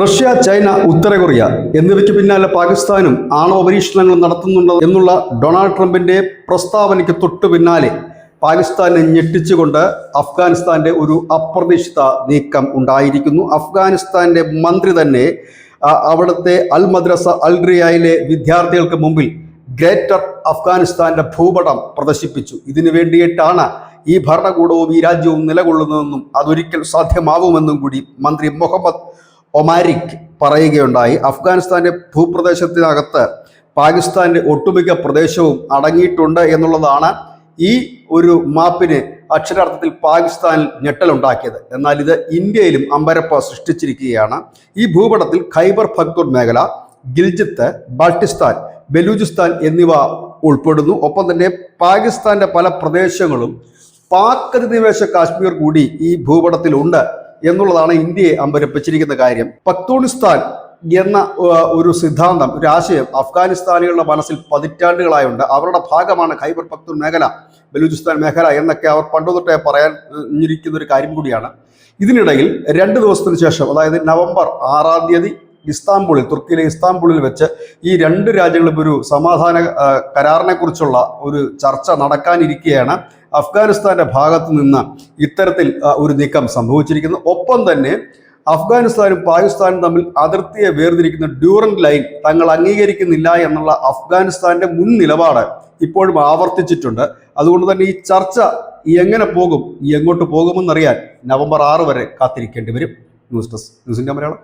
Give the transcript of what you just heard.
Russia China ഉത്തര Korea എന്നിവയ്ക്ക് പിന്നാലെ പാകിസ്ഥാനും ആണവ പരീക്ഷണങ്ങൾ നടത്തുന്നുണ്ട് എന്നുള്ള ഡൊണാൾഡ് ട്രംപിന്റെ പ്രസ്താവനയ്ക്ക് തൊട്ടു പിന്നാലെ പാകിസ്ഥാനെ ഞെട്ടിച്ചുകൊണ്ട് അഫ്ഗാനിസ്ഥാന്റെ ഒരു അപ്രതീക്ഷിത നീക്കം ഉണ്ടായിരിക്കുന്നു. അഫ്ഗാനിസ്ഥാന്റെ മന്ത്രി തന്നെ അവിടുത്തെ അൽ മദ്രസ അൽ റിയായിലെ വിദ്യാർത്ഥികൾക്ക് മുമ്പിൽ ഗ്രേറ്റർ അഫ്ഗാനിസ്ഥാന്റെ ഭൂപടം പ്രദർശിപ്പിച്ചു. ഇതിനു വേണ്ടിയിട്ടാണ് ഈ ഭരണകൂടവും ഈ രാജ്യവും നിലകൊള്ളുന്നതെന്നും അതൊരിക്കൽ സാധ്യമാവുമെന്നും കൂടി മന്ത്രി മുഹമ്മദ് ഒമാരിക് പറയുകയുണ്ടായി. അഫ്ഗാനിസ്ഥാന്റെ ഭൂപ്രദേശത്തിനകത്ത് പാകിസ്ഥാന്റെ ഒട്ടുമിക്ക പ്രദേശവും അടങ്ങിയിട്ടുണ്ട് എന്നുള്ളതാണ് ഈ ഒരു മാപ്പിന് അക്ഷരാർത്ഥത്തിൽ പാകിസ്ഥാനിൽ ഞെട്ടലുണ്ടാക്കിയത്. എന്നാൽ ഇത് ഇന്ത്യയിലും അമ്പരപ്പ സൃഷ്ടിച്ചിരിക്കുകയാണ്. ഈ ഭൂപടത്തിൽ ഖൈബർ ഭക്തൂർ മേഖല ഗിൽജിത്ത് ബാൾട്ടിസ്ഥാൻ ബലൂചിസ്ഥാൻ എന്നിവ ഉൾപ്പെടുന്നു. ഒപ്പം തന്നെ പാകിസ്ഥാന്റെ പല പ്രദേശങ്ങളും പാക് അധിനിവേശ കാശ്മീർ കൂടി ഈ ഭൂപടത്തിലുണ്ട്. എന്നുള്ളതാണ് ഇന്ത്യയെ അമ്പരപ്പിച്ചിരിക്കുന്ന കാര്യം. പക്തൂണിസ്ഥാൻ എന്ന ഒരു സിദ്ധാന്തം ഒരു ആശയം അഫ്ഗാനിസ്ഥാനികളുടെ മനസ്സിൽ പതിറ്റാണ്ടുകളായുണ്ട്. അവരുടെ ഭാഗമാണ് ഖൈബർ പക്തൂൺ മേഖല ബലൂചിസ്ഥാൻ മേഖല എന്നൊക്കെ അവർ പണ്ടു തൊട്ടേ പറയാൻ ഇരിക്കുന്ന ഒരു കാര്യം കൂടിയാണ്. ഇതിനിടയിൽ രണ്ട് ദിവസത്തിന് ശേഷം അതായത് നവംബർ ആറാം തീയതി ഇസ്താംബുളിൽ തുർക്കിയിലെ ഇസ്താംബുളിൽ വെച്ച് ഈ രണ്ട് രാജ്യങ്ങളും ഒരു സമാധാന കരാറിനെ കുറിച്ചുള്ള ഒരു ചർച്ച നടക്കാനിരിക്കെയാണ് അഫ്ഗാനിസ്ഥാന്റെ ഭാഗത്ത് നിന്ന് ഇത്തരത്തിൽ ഒരു നീക്കം സംഭവിച്ചിരിക്കുന്നു ഒപ്പം തന്നെ അഫ്ഗാനിസ്ഥാനും പാകിസ്ഥാനും തമ്മിൽ അതിർത്തിയെ വേർതിരിക്കുന്ന ഡ്യൂറൻ ലൈൻ തങ്ങൾ അംഗീകരിക്കുന്നില്ല എന്നുള്ള അഫ്ഗാനിസ്ഥാന്റെ മുൻ നിലപാട് ഇപ്പോഴും ആവർത്തിച്ചിട്ടുണ്ട്. അതുകൊണ്ട് തന്നെ ഈ ചർച്ച എങ്ങനെ പോകും എങ്ങോട്ട് പോകുമെന്നറിയാൻ നവംബർ ആറ് വരെ കാത്തിരിക്കേണ്ടി വരും. ന്യൂസ് ഡെസ്ക് ന്യൂസിന്റെ മലയാളം.